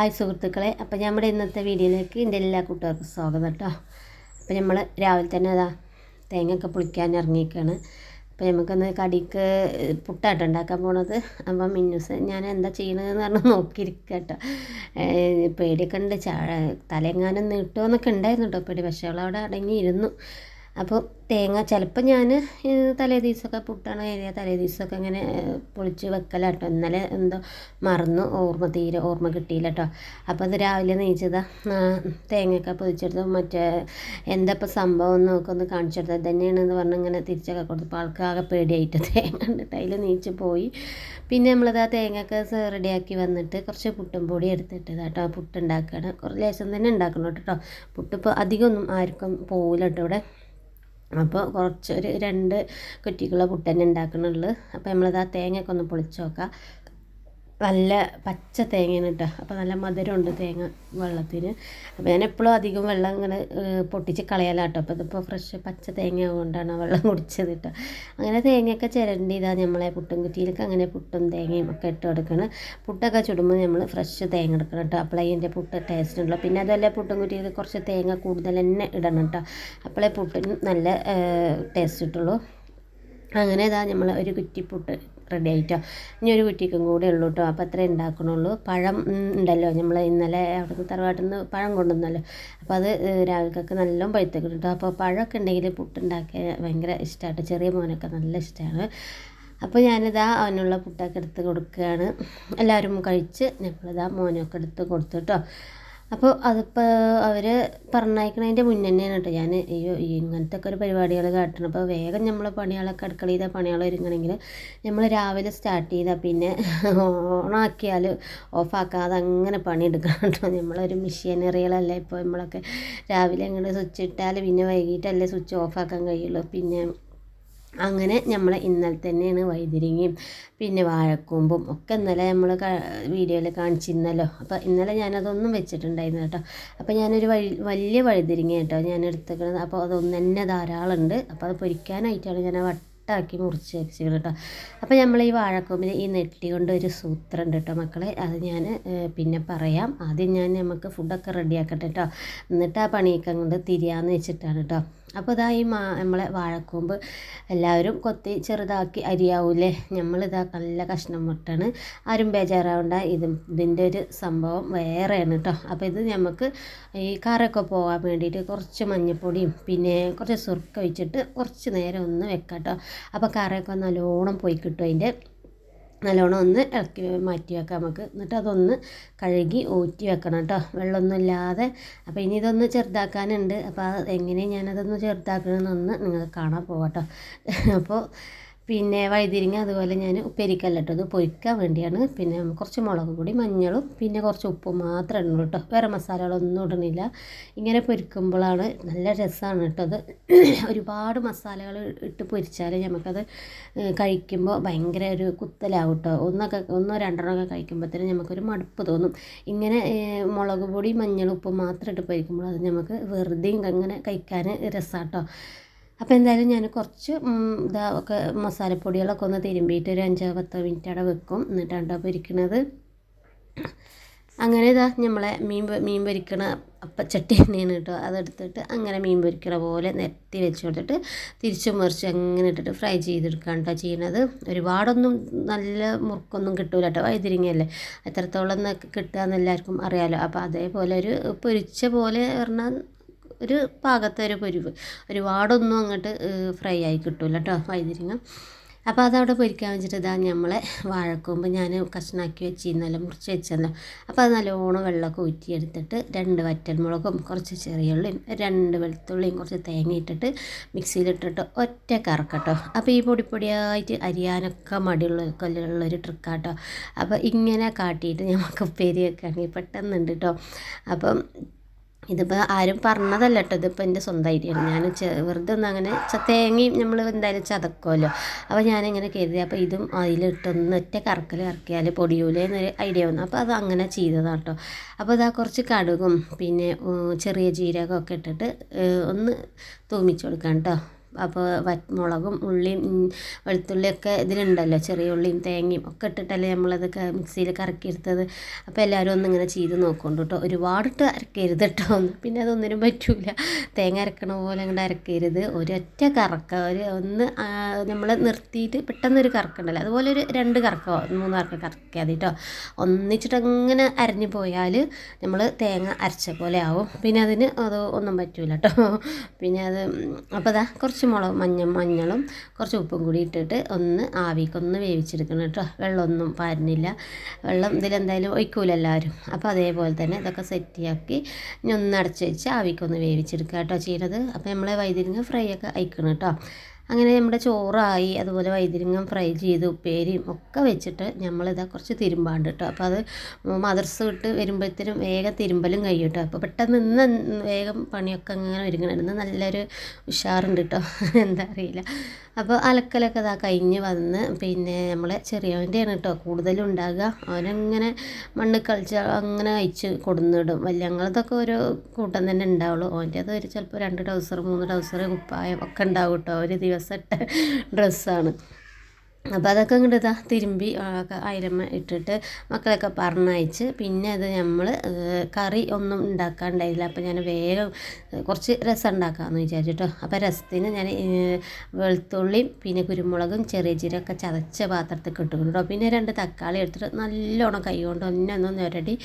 Hi സുഹൃത്തുക്കളെ അപ്പോൾ നമ്മുടെ ഇന്നത്തെ വീഡിയോയിലേക്ക് എന്റെ എല്ലാ കൂട്ടുകാർക്കും സ്വാഗതം കേട്ടോ. അപ്പോൾ നമ്മൾ രാവിലെ തന്നെ അതാ തേങ്ങയൊക്കെ പുളിക്കാൻ ഇറങ്ങിയിരിക്കുകയാണ് അപ്പോൾ നമുക്കൊന്ന് കടിക്ക് പുട്ടായിട്ട് ഉണ്ടാക്കാൻ പോണത്. അപ്പം മിന്നൂസ് ഞാൻ എന്താ ചെയ്യണതെന്ന് പറഞ്ഞ് നോക്കിയിരിക്കുക കേട്ടോ. പേടിയൊക്കെ ഉണ്ട്. ചാ തലയെങ്ങാനും നീട്ടുമോ എന്നൊക്കെ ഉണ്ടായിരുന്നു കേട്ടോ. പേടി പക്ഷേ അവളവിടെ അടങ്ങിയിരുന്നു. അപ്പോൾ തേങ്ങ ചിലപ്പോൾ ഞാൻ തലേ ദിവസമൊക്കെ പുട്ടാണ് ഏരിയ തലേ ദിവസമൊക്കെ ഇങ്ങനെ പൊളിച്ച് പൊളിച്ച് വെക്കലാട്ടോ. ഇന്നലെ എന്തോ മറന്നു ഓർമ്മ തീരെ ഓർമ്മ കിട്ടിയില്ല കേട്ടോ അപ്പോൾ അത് രാവിലെ നെയ്ച്ചതാ തേങ്ങയൊക്കെ പൊതിച്ചെടുത്ത് മറ്റേ എന്താ ഇപ്പോൾ സംഭവം എന്ന് നോക്കി ഒന്ന് കാണിച്ചെടുത്തത് തന്നെയാണെന്ന് പറഞ്ഞ് ഇങ്ങനെ തിരിച്ചൊക്കെ കൊടുത്തപ്പോൾ ആൾക്കാകെ പേടിയായിട്ട് തേങ്ങ കണ്ടിട്ട് അതിൽ നീച്ച് പോയി. പിന്നെ നമ്മളത് ആ തേങ്ങയൊക്കെ റെഡിയാക്കി വന്നിട്ട് കുറച്ച് പുട്ടും പൊടി എടുത്തിട്ട് കേട്ടോ പുട്ടുണ്ടാക്കുകയാണ് കുറച്ച് ലേശം തന്നെ ഉണ്ടാക്കണം കേട്ടോ പുട്ടിപ്പോൾ അധികമൊന്നും ആർക്കും പോകില്ല കേട്ടോ ഇവിടെ. അപ്പോൾ കുറച്ച് ഒരു രണ്ട് കുറ്റിക്കുള്ള പുട്ട് തന്നെ ഉണ്ടാക്കണുള്ളൂ. അപ്പോൾ നമ്മളത് ആ തേങ്ങയൊക്കെ ഒന്ന് പൊളിച്ച് നോക്കാം. നല്ല പച്ച തേങ്ങയാണ് കേട്ടോ അപ്പോൾ നല്ല മധുരമുണ്ട് തേങ്ങ വെള്ളത്തിന്. അപ്പോൾ ഞാൻ എപ്പോഴും അധികം വെള്ളം ഇങ്ങനെ പൊട്ടിച്ച് പൊട്ടിച്ച് കളയലാട്ടോ. അപ്പോൾ ഇതിപ്പോൾ ഫ്രഷ് പച്ച തേങ്ങ കൊണ്ടാണ് വെള്ളം കുടിച്ചത് കേട്ടോ അങ്ങനെ തേങ്ങയൊക്കെ ചിരണ്ടി ഇതാ നമ്മളെ പുട്ടും കുറ്റിയിലൊക്കെ അങ്ങനെ പുട്ടും തേങ്ങയും ഒക്കെ ഇട്ട് കൊടുക്കണം. പുട്ടൊക്കെ ചുടുമ്പോൾ നമ്മൾ ഫ്രഷ് തേങ്ങ എടുക്കണം കേട്ടോ അപ്പോളേ അതിന്റെ പുട്ട് ടേസ്റ്റ് ഉള്ളൂ. പിന്നെ അതുപോലെ പുട്ടും കുറ്റിയിൽ കുറച്ച് തേങ്ങ കൂടുതൽ തന്നെ ഇടണം കേട്ടോ അപ്പോഴേ പുട്ടിന് നല്ല ടേസ്റ്റ് കിട്ടുള്ളൂ അങ്ങനെ ഇതാ നമ്മൾ ഒരു കുറ്റിപ്പുട്ട് റെഡി ആയിട്ടോ. ഇനി ഒരു കുറ്റിക്കും കൂടെ ഉള്ളൂ കേട്ടോ അപ്പോൾ അത്രേ ഉണ്ടാക്കണുള്ളൂ പഴം ഉണ്ടല്ലോ. നമ്മൾ ഇന്നലെ അവിടുന്ന് തറവാട്ടിൽ നിന്ന് പഴം കൊണ്ടുവന്നല്ലോ. അപ്പോൾ അത് രാവിലേക്കൊക്കെ നല്ല പഴുത്തൊക്കെ കേട്ടോ അപ്പോൾ പഴമൊക്കെ ഉണ്ടെങ്കിൽ പുട്ടുണ്ടാക്കിയ ഭയങ്കര ഇഷ്ടമായിട്ട് ചെറിയ മോനൊക്കെ നല്ല ഇഷ്ടമാണ് അപ്പോൾ ഞാനിതാ അവനുള്ള പുട്ടൊക്കെ എടുത്ത് കൊടുക്കുകയാണ് എല്ലാവരും കഴിച്ച് ഞങ്ങളിതാ മോനൊക്കെ എടുത്ത് കൊടുത്തു കേട്ടോ അപ്പോൾ അതിപ്പോൾ അവർ പറഞ്ഞയക്കണതിന്റെ മുന്നേ തന്നെയാണ് കേട്ടോ. ഞാൻ അയ്യോ ഇങ്ങനത്തെ ഒക്കെ ഒരു പരിപാടികൾ കാട്ടണം അപ്പോൾ വേഗം നമ്മൾ പണികളൊക്കെ അടുക്കള ചെയ്ത പണികൾ ഒരുങ്ങണമെങ്കിൽ നമ്മൾ രാവിലെ സ്റ്റാർട്ട് ചെയ്താൽ പിന്നെ ഓണാക്കിയാൽ ഓഫാക്കാതെ അങ്ങനെ പണിയെടുക്കണം കേട്ടോ. നമ്മളൊരു മെഷീനറികളല്ലേ ഇപ്പോൾ നമ്മളൊക്കെ രാവിലെ അങ്ങനെ സ്വിച്ച് ഇട്ടാൽ പിന്നെ വൈകിട്ടല്ലേ സ്വിച്ച് ഓഫാക്കാൻ കഴിയുള്ളൂ. പിന്നെ അങ്ങനെ നമ്മൾ ഇന്നലെ തന്നെയാണ് വൈതിരിങ്ങയും പിന്നെ വാഴക്കൂമ്പും ഒക്കെ ഇന്നലെ നമ്മൾ വീഡിയോയിൽ കാണിച്ചിരുന്നല്ലോ. അപ്പോൾ ഇന്നലെ ഞാനതൊന്നും വെച്ചിട്ടുണ്ടായിരുന്നു കേട്ടോ. അപ്പോൾ ഞാനൊരു വഴി വലിയ വഴുതിരിങ്ങ കേട്ടോ ഞാൻ എടുത്തേക്കുന്നത് അപ്പോൾ അതൊന്നും തന്നെ ധാരാളമുണ്ട് അപ്പോൾ അത് പൊരിക്കാനായിട്ടാണ് ഞാൻ വട്ടാക്കി മുറിച്ച് വെച്ചത് കേട്ടോ. അപ്പോൾ നമ്മൾ ഈ വാഴക്കൂമ്പിന് ഈ നെട്ടി കൊണ്ട് ഒരു സൂത്രം ഉണ്ട് കേട്ടോ മക്കളെ. അത് ഞാൻ പിന്നെ പറയാം. ആദ്യം ഞാൻ നമുക്ക് ഫുഡൊക്കെ റെഡിയാക്കട്ടെ കേട്ടോ. എന്നിട്ട് ആ പണിയൊക്കെ കൊണ്ട് തിരിയാന്ന് വെച്ചിട്ടാണ് കേട്ടോ. അപ്പോൾ ഇതാ ഈ മാ നമ്മളെ വാഴക്കൂമ്പ് എല്ലാവരും കൊത്തി ചെറുതാക്കി അരിയാവൂലേ? നമ്മളിതാ നല്ല കഷ്ണം മുട്ടാണ്. ആരും ബേജാറാവണ്ട. ഇത് ഇതിന്റെ ഒരു സംഭവം വേറെയാണ് കേട്ടോ അപ്പോൾ ഇത് നമുക്ക് ഈ കറൊക്കെ പോകാൻ വേണ്ടിയിട്ട് കുറച്ച് മഞ്ഞൾപ്പൊടിയും പിന്നെ കുറച്ച് സുർക്ക ഒഴിച്ചിട്ട് കുറച്ച് നേരം ഒന്ന് വെക്കാം കേട്ടോ അപ്പോൾ കറയൊക്കെ നല്ലോണം പോയി കിട്ടും അതിന്റെ നല്ലോണം ഒന്ന് ഇളക്കി മാറ്റി വെക്കാം നമുക്ക്. എന്നിട്ട് അതൊന്ന് കഴുകി ഊറ്റി വെക്കണം കേട്ടോ. വെള്ളമൊന്നും ഇല്ലാതെ. അപ്പോൾ ഇനി ഇതൊന്ന് ചെറുതാക്കാനുണ്ട്. അപ്പോൾ എങ്ങനെ ഞാനതൊന്ന് ചെറുതാക്കണമെന്നൊന്ന് നിങ്ങൾ കാണാൻ പോകാം കേട്ടോ അപ്പോൾ പിന്നെ വഴുതിരിങ്ങ അതുപോലെ ഞാൻ ഉപ്പേരിക്കല്ല കേട്ടോ അത് പൊരിക്കാൻ വേണ്ടിയാണ്. പിന്നെ കുറച്ച് മുളക് പൊടി മഞ്ഞളും പിന്നെ കുറച്ച് ഉപ്പും മാത്രമേ ഉള്ളൂ കേട്ടോ വേറെ മസാലകളൊന്നും ഇടണില്ല. ഇങ്ങനെ പൊരിക്കുമ്പോഴാണ് നല്ല രസമാണ് കേട്ടോ അത്. ഒരുപാട് മസാലകൾ ഇട്ട് പൊരിച്ചാൽ നമുക്കത് കഴിക്കുമ്പോൾ ഭയങ്കര ഒരു കുത്തലാവും കേട്ടോ ഒന്നൊക്കെ ഒന്നോ രണ്ടെണ്ണമൊക്കെ കഴിക്കുമ്പോഴത്തേനും നമുക്കൊരു മടുപ്പ് തോന്നും. ഇങ്ങനെ മുളക് പൊടി മഞ്ഞളും ഉപ്പും മാത്രം ഇട്ട് പൊരിക്കുമ്പോൾ അത് നമുക്ക് വെറുതെ ഇങ്ങനെ കഴിക്കാൻ രസമാട്ടോ അപ്പോൾ എന്തായാലും ഞാൻ കുറച്ച് ഇതാ ഒക്കെ മസാലപ്പൊടികളൊക്കെ ഒന്ന് തിരുമ്പിയിട്ട് ഒരു അഞ്ചോ പത്തോ മിനിറ്റ് അവിടെ വെക്കും. എന്നിട്ടാണ് പൊരിക്കണത്. അങ്ങനെ ഇതാ നമ്മളെ മീൻ മീൻ പൊരിക്കണ അപ്പച്ചട്ടി തന്നെയാണ് കേട്ടോ അതെടുത്തിട്ട് അങ്ങനെ മീൻ പൊരിക്കണ പോലെ നിരത്തി വെച്ച് കൊടുത്തിട്ട് തിരിച്ച് മറിച്ച് അങ്ങനെ ഇട്ടിട്ട് ഫ്രൈ ചെയ്തെടുക്കുകയാണ് കേട്ടോ ചെയ്യണത്. ഒരുപാടൊന്നും നല്ല മുറുക്കൊന്നും കിട്ടൂല കേട്ടോ വൈതിരിങ്ങയല്ലേ എത്രത്തോളം കിട്ടുക എന്ന് എല്ലാവർക്കും അറിയാലോ. അപ്പോൾ അതേപോലെ ഒരു പൊരിച്ച പോലെ പറഞ്ഞാൽ ഒരു പാകത്തെ ഒരു പൊരിവ്. ഒരുപാടൊന്നും അങ്ങോട്ട് ഫ്രൈ ആയി കിട്ടില്ല കേട്ടോ വൈതിരിങ്ങ അപ്പോൾ അതവിടെ പൊരിക്കാൻ വെച്ചിട്ട് ഇതാ നമ്മളെ വാഴക്കൂമ്പ് ഞാൻ കഷ്ണാക്കി വെച്ചിരുന്നല്ലോ മുറിച്ച് വെച്ചല്ലോ അപ്പോൾ അത് നല്ലോണം വെള്ളമൊക്കെ ഊറ്റിയെടുത്തിട്ട് രണ്ട് വറ്റൽമുളകും കുറച്ച് ചെറിയ ഉള്ളിയും രണ്ട് വെളുത്തുള്ളിയും കുറച്ച് തേങ്ങ ഇട്ടിട്ട് മിക്സിയിലിട്ടിട്ട് ഒറ്റ കറക്കട്ടോ. അപ്പോൾ ഈ പൊടി പൊടിയായിട്ട് അരിയാനൊക്കെ മടിയുള്ള കൊല്ലുള്ളൊരു ട്രിക്കാട്ടോ. അപ്പോൾ ഇങ്ങനെ കാട്ടിയിട്ട് നമുക്ക് ഉപ്പേരി വെക്കുകയാണെങ്കിൽ പെട്ടെന്നുണ്ട് കേട്ടോ അപ്പം ഇതിപ്പോൾ ആരും പറഞ്ഞതല്ല കേട്ടോ ഇതിപ്പോൾ എന്റെ സ്വന്തം ഐഡിയയാണ് ഞാൻ വെറുതെ ഒന്ന് അങ്ങനെ തേങ്ങയും നമ്മൾ എന്തായാലും ചതക്കുമല്ലോ അപ്പോൾ ഞാനിങ്ങനെ കരുതി അപ്പോൾ ഇതും അതിലിട്ടൊന്ന് ഒറ്റ കറക്കൽ കറക്കിയാൽ പൊടിയൂലേ എന്നൊരു ഐഡിയ വന്നു. അപ്പോൾ അത് അങ്ങനെ ചെയ്തതാണ് കേട്ടോ അപ്പോൾ ഇതാ കുറച്ച് കടുകും പിന്നെ ചെറിയ ജീരകമൊക്കെ ഇട്ടിട്ട് ഒന്ന് തൂമിച്ച് കൊടുക്കാം കേട്ടോ അപ്പോൾ മുളകും ഉള്ളിയും വെളുത്തുള്ളിയൊക്കെ ഇതിലുണ്ടല്ലോ ചെറിയ ഉള്ളിയും തേങ്ങയും ഒക്കെ ഇട്ടിട്ടല്ലേ നമ്മളത് മിക്സിയിൽ കറക്കിയെടുത്തത്. അപ്പോൾ എല്ലാവരും ഒന്നിങ്ങനെ ചെയ്ത് നോക്കുന്നുണ്ട് കേട്ടോ. ഒരുപാടിട്ട് അരക്കരുത് കേട്ടോ. പിന്നെ അതൊന്നിനും പറ്റൂല. തേങ്ങ അരക്കണ പോലെ അങ്ങോട്ട് അരക്കരുത്. ഒരൊറ്റ കറക്ക ഒരു ഒന്ന് നമ്മൾ നിർത്തിയിട്ട് പെട്ടെന്നൊരു കറക്കുണ്ടല്ലോ. അതുപോലെ ഒരു രണ്ട് കറക്കോ മൂന്ന് കറക്ക കറക്കിയാൽ കേട്ടോ. ഒന്നിച്ചിട്ട് അങ്ങനെ അരഞ്ഞു പോയാൽ നമ്മൾ തേങ്ങ അരച്ച പോലെ ആവും. പിന്നെ അതിന് അത് ഒന്നും പറ്റില്ല കേട്ടോ. പിന്നെ അത് അപ്പോൾ അതാ കുറച്ച് കുറച്ച് മുളക് മഞ്ഞ മഞ്ഞളും കുറച്ച് ഉപ്പും കൂടി ഇട്ടിട്ട് ഒന്ന് ആവിക്കൊന്ന് വേവിച്ചെടുക്കണം കേട്ടോ. വെള്ളമൊന്നും പാരുന്നില്ല. വെള്ളം ഇതിലെന്തായാലും ഒഴിക്കൂല എല്ലാവരും. അപ്പോൾ അതേപോലെ തന്നെ ഇതൊക്കെ സെറ്റിയാക്കി ഇനി ഒന്ന് അടച്ച് വെച്ച് ആവിക്കൊന്ന് വേവിച്ചെടുക്കുക കേട്ടോ ചെയ്യുന്നത് അപ്പോൾ നമ്മളെ വൈദ്യുതി ഫ്രൈ ഒക്കെ അയക്കണം കേട്ടോ. അങ്ങനെ നമ്മുടെ ചോറായി അതുപോലെ വൈതിരിങ്ങം ഫ്രൈ ചെയ്ത് ഉപ്പേരിയും ഒക്കെ വെച്ചിട്ട് നമ്മളിതാ കുറച്ച് തിരുമ്പാണ്ട് കേട്ടോ. അപ്പോൾ അത് മദർസ് വിട്ട് വരുമ്പോഴത്തേനും വേഗം തിരുമ്പലും കഴിയും കേട്ടോ. അപ്പോൾ പെട്ടെന്ന് ഇന്ന് വേഗം പണിയൊക്കെ അങ്ങനെ ഒരുങ്ങണം. നല്ലൊരു ഉഷാറുണ്ട് കേട്ടോ. എന്താ അറിയില്ല. അപ്പോൾ അലക്കലൊക്കെ ഇതാ കഴിഞ്ഞ് വന്ന് പിന്നെ നമ്മളെ ചെറിയവന്റെയാണ് കേട്ടോ. കൂടുതലും ഉണ്ടാകുക അവനങ്ങനെ മണ്ണ് കളിച്ച് അങ്ങനെ അയച്ച് കൊടുന്നിടും. വലിയ ഞങ്ങളതൊക്കെ ഒരു കൂട്ടം തന്നെ ഉണ്ടാവുള്ളൂ. അവന്റെ അത് ഒരു ചിലപ്പോൾ രണ്ട് ഡൗസർ മൂന്ന് ഡൗസർ കുപ്പായം ഒക്കെ ഉണ്ടാവും കേട്ടോ. ഒരു ദിവസം ഇട്ട ഡ്രസ്സാണ്. അപ്പോൾ അതൊക്കെ ഇങ്ങോട്ട് ഇതാ തിരുമ്പി അയിലമ്മ ഇട്ടിട്ട് മക്കളൊക്കെ പറഞ്ഞയച്ച്. പിന്നെ അത് നമ്മൾ കറി ഒന്നും ഉണ്ടാക്കാണ്ടായില്ല. അപ്പോൾ ഞാൻ വേഗം കുറച്ച് രസം ഉണ്ടാക്കാമെന്ന് വിചാരിച്ചിട്ടോ അപ്പോൾ രസത്തിന് ഞാൻ വെളുത്തുള്ളിയും പിന്നെ കുരുമുളകും ചെറിയ ചീരൊക്കെ ചതച്ച പാത്രത്തിൽ കിട്ടുന്നുണ്ടോ പിന്നെ രണ്ട് തക്കാളി എടുത്തിട്ട് നല്ലോണം കൈ കൊണ്ട് ഒന്നെ ഒന്ന് ഞൊരടി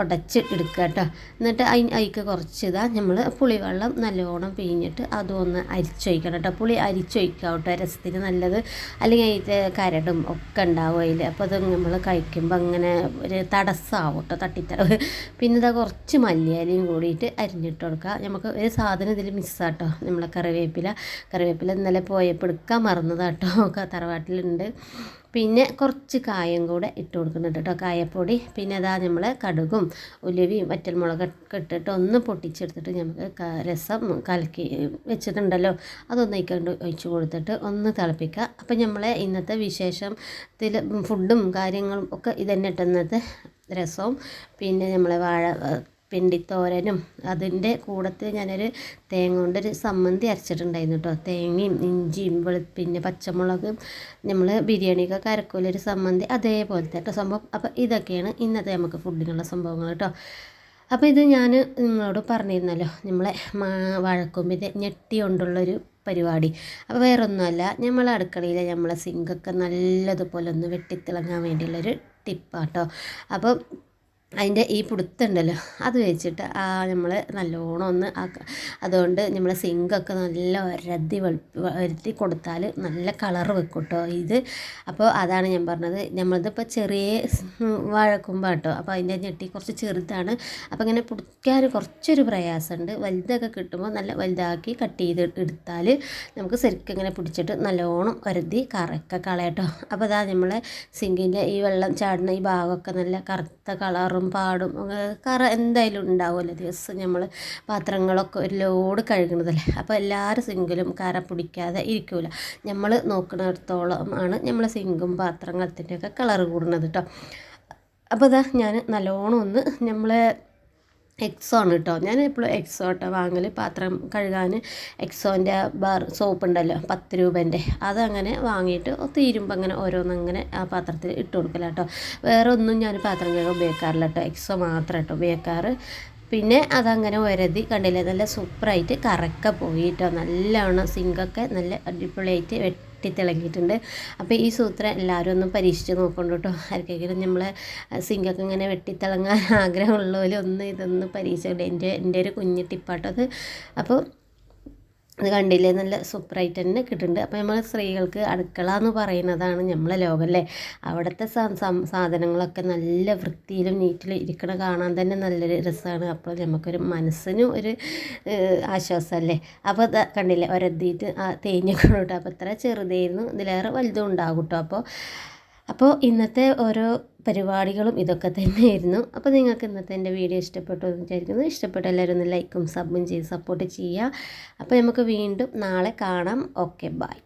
ഉടച്ച് എടുക്കുക കേട്ടോ എന്നിട്ട് അതിന് അതിക്ക് കുറച്ച് ഇതാ നമ്മൾ പുളിവെള്ളം നല്ലോണം പിഴിഞ്ഞിട്ട് അതും ഒന്ന് അരിച്ചൊഴിക്കണം കേട്ടോ പുളി അരിച്ചൊഴിക്കാം കേട്ടോ രസത്തിന് നല്ലത്. അല്ലെങ്കിൽ അതിന്റെ കരടും ഒക്കെ ഉണ്ടാവും അതിൽ. അപ്പോൾ അത് നമ്മൾ കഴിക്കുമ്പോൾ അങ്ങനെ ഒരു തടസ്സമാവും കേട്ടോ തട്ടിത്തടവ്. പിന്നെ ഇതാ കുറച്ച് മല്ലിയാലയും കൂടിയിട്ട് അരിഞ്ഞിട്ട് കൊടുക്കുക. നമുക്ക് ഒരു സാധനം ഇതിൽ മിസ്സാട്ടോ നമ്മളെ കറിവേപ്പില. കറിവേപ്പില ഇന്നലെ പോയപ്പോൾ എടുക്കാൻ മറന്നതാട്ടോ തറവാട്ടിലുണ്ട് പിന്നെ കുറച്ച് കായം കൂടെ ഇട്ട് കൊടുക്കുന്നുണ്ട് കേട്ടോ. കായപ്പൊടി പിന്നെ അതാ നമ്മൾ കടുകും ഉലുവയും വറ്റൽമുളകൊക്കെ ഇട്ടിട്ട് ഒന്ന് പൊട്ടിച്ചെടുത്തിട്ട് നമുക്ക് രസം കലക്കി വെച്ചിട്ടുണ്ടല്ലോ. അതൊന്ന് ഇക്കണ്ട് ഒഴിച്ച് കൊടുത്തിട്ട് ഒന്ന് തിളപ്പിക്കുക. അപ്പം നമ്മളെ ഇന്നത്തെ വിശേഷത്തിൽ ഫുഡും കാര്യങ്ങളും ഒക്കെ ഇതന്നെ ഇട്ടുന്നത് രസവും. പിന്നെ നമ്മളെ വാഴ പിണ്ടിത്തോരനും അതിന്റെ കൂടത്തിൽ ഞാനൊരു തേങ്ങ കൊണ്ടൊരു സമ്മന്തി അരച്ചിട്ടുണ്ടായിരുന്നു കേട്ടോ. തേങ്ങയും ഇഞ്ചിയും പിന്നെ പച്ചമുളക് നമ്മൾ ബിരിയാണിക്കൊക്കെ അരക്കൂലൊരു സമ്മന്തി അതേപോലത്തെ കേട്ടോ സംഭവം. അപ്പോൾ ഇതൊക്കെയാണ് ഇന്നത്തെ നമുക്ക് ഫുഡിനുള്ള സംഭവങ്ങൾ കേട്ടോ. അപ്പോൾ ഇത് ഞാൻ നിങ്ങളോട് പറഞ്ഞിരുന്നല്ലോ നമ്മളെ മാ വാഴക്കൊമ്പിന്റെ ഞെട്ടി കൊണ്ടുള്ളൊരു പരിപാടി. അപ്പോൾ വേറൊന്നുമല്ല നമ്മൾ അടുക്കളയിൽ നമ്മളെ സിങ്കൊക്കെ നല്ലതുപോലെ ഒന്ന് വെട്ടിത്തിളങ്ങാൻ വേണ്ടിയുള്ളൊരു ടിപ്പാട്ടോ അപ്പോൾ അതിന്റെ ഈ പുടുത്തുണ്ടല്ലോ അത് വെച്ചിട്ട് ആ നമ്മൾ നല്ലോണം ഒന്ന് അതുകൊണ്ട് നമ്മൾ സിങ്കൊക്കെ നല്ല ഒരതി വരുത്തി കൊടുത്താൽ നല്ല കളർ വെക്കും കേട്ടോ ഇത്. അപ്പോൾ അതാണ് ഞാൻ പറഞ്ഞത്. നമ്മളിതിപ്പോൾ ചെറിയ വഴക്കുമ്പോൾ കേട്ടോ അപ്പോൾ അതിന്റെ ഞെട്ടി കുറച്ച് ചെറുതാണ്. അപ്പോൾ ഇങ്ങനെ പിടിക്കാൻ കുറച്ചൊരു പ്രയാസമുണ്ട്. വലുതൊക്കെ കിട്ടുമ്പോൾ നല്ല വലുതാക്കി കട്ട് ചെയ്ത് എടുത്താൽ നമുക്ക് ശരിക്കും ഇങ്ങനെ പിടിച്ചിട്ട് നല്ലോണം വരുതി കറക്ക കളയട്ടോ. അപ്പോൾ അതാ നമ്മളെ സിങ്കിന്റെ ഈ വെള്ളം ചാടുന്ന ഈ ഭാഗമൊക്കെ നല്ല കറുത്ത കളറും പാടും കറ എന്തായാലും ഉണ്ടാവുമല്ലോ ദിവസം നമ്മൾ പാത്രങ്ങളൊക്കെ ഒരു ലോഡ് കഴുകണതല്ലേ അപ്പോൾ എല്ലാവരും സിങ്കിലും കറ പിടിക്കാതെ ഇരിക്കില്ല നമ്മൾ നോക്കുന്നിടത്തോളം ആണ് നമ്മളെ സിങ്കും പാത്രങ്ങളത്തിന്റെയൊക്കെ കളർ കൂടുന്നത് കേട്ടോ അപ്പോൾ ഇതാ ഞാൻ നല്ലോണം ഒന്ന് നമ്മളെ എക്സോ ആണ് കേട്ടോ ഞാൻ എപ്പോഴും എക്സോ കേട്ടോ വാങ്ങൽ പാത്രം കഴുകാൻ എക്സോന്റെ ബാർ സോപ്പ് ഉണ്ടല്ലോ പത്ത് രൂപേന്റെ. അതങ്ങനെ വാങ്ങിയിട്ട് തീരുമ്പോൾ അങ്ങനെ ഓരോന്നങ്ങനെ ആ പാത്രത്തിൽ ഇട്ട് കൊടുക്കില്ല കേട്ടോ വേറെ ഒന്നും ഞാൻ പാത്രം കഴുകാൻ ഉപയോഗിക്കാറില്ല കേട്ടോ എക്സോ മാത്രം കേട്ടോ ഉപയോഗിക്കാറ്. പിന്നെ അതങ്ങനെ ഒരതി കണ്ടില്ലേ നല്ല സൂപ്പറായിട്ട് കറക്ക പോയിട്ടോ നല്ലവണ്ണം സിങ്കൊക്കെ നല്ല അടിപൊളിയായിട്ട് വെട്ടിത്തിളങ്ങിയിട്ടുണ്ട്. അപ്പോൾ ഈ സൂത്രം എല്ലാവരും ഒന്ന് പരീക്ഷിച്ച് നോക്കണം കേട്ടോ ആർക്കെങ്കിലും നമ്മളെ സിങ്കൊക്കെ ഇങ്ങനെ വെട്ടിത്തിളങ്ങാൻ ആഗ്രഹമുള്ളവരും ഒന്ന് ഇതൊന്ന് പരീക്ഷിച്ചിട്ട്. എന്റെ എന്റെ ഒരു കുഞ്ഞു ടിപ്പാട്ടോ അത്. അപ്പോൾ ഇത് കണ്ടില്ലേ? നല്ല സൂപ്പറായിട്ട് തന്നെ കിട്ടുന്നുണ്ട് അപ്പോൾ നമ്മൾ സ്ത്രീകൾക്ക് അടുക്കള എന്ന് പറയുന്നതാണ് നമ്മളെ ലോകം അല്ലേ അവിടുത്തെ സാധനങ്ങളൊക്കെ നല്ല വൃത്തിയിലും നീറ്റിലും ഇരിക്കണ കാണാൻ തന്നെ നല്ലൊരു രസമാണ് അപ്പോൾ നമുക്കൊരു മനസ്സിനും ഒരു ആശ്വാസമല്ലേ അപ്പോൾ കണ്ടില്ലേ? ഒരെത്തിയിട്ട് ആ തേഞ്ഞൊക്കെ കേട്ടോ അപ്പോൾ ഇത്ര ചെറുതായിരുന്നു. ഇതിലേറെ വലുതും ഉണ്ടാകും കേട്ടോ അപ്പോൾ അപ്പോൾ ഇന്നത്തെ ഓരോ പരിപാടികളും ഇതൊക്കെ തന്നെയായിരുന്നു. അപ്പോൾ നിങ്ങൾക്ക് ഇന്നത്തെ എന്റെ വീഡിയോ ഇഷ്ടപ്പെട്ടു എന്ന് വിചാരിക്കുന്നു. ഇഷ്ടപ്പെട്ട എല്ലാവരും ഒന്ന് ലൈക്കും സബും ചെയ്ത് സപ്പോർട്ട് ചെയ്യുക. അപ്പോൾ നമുക്ക് വീണ്ടും നാളെ കാണാം. Okay bye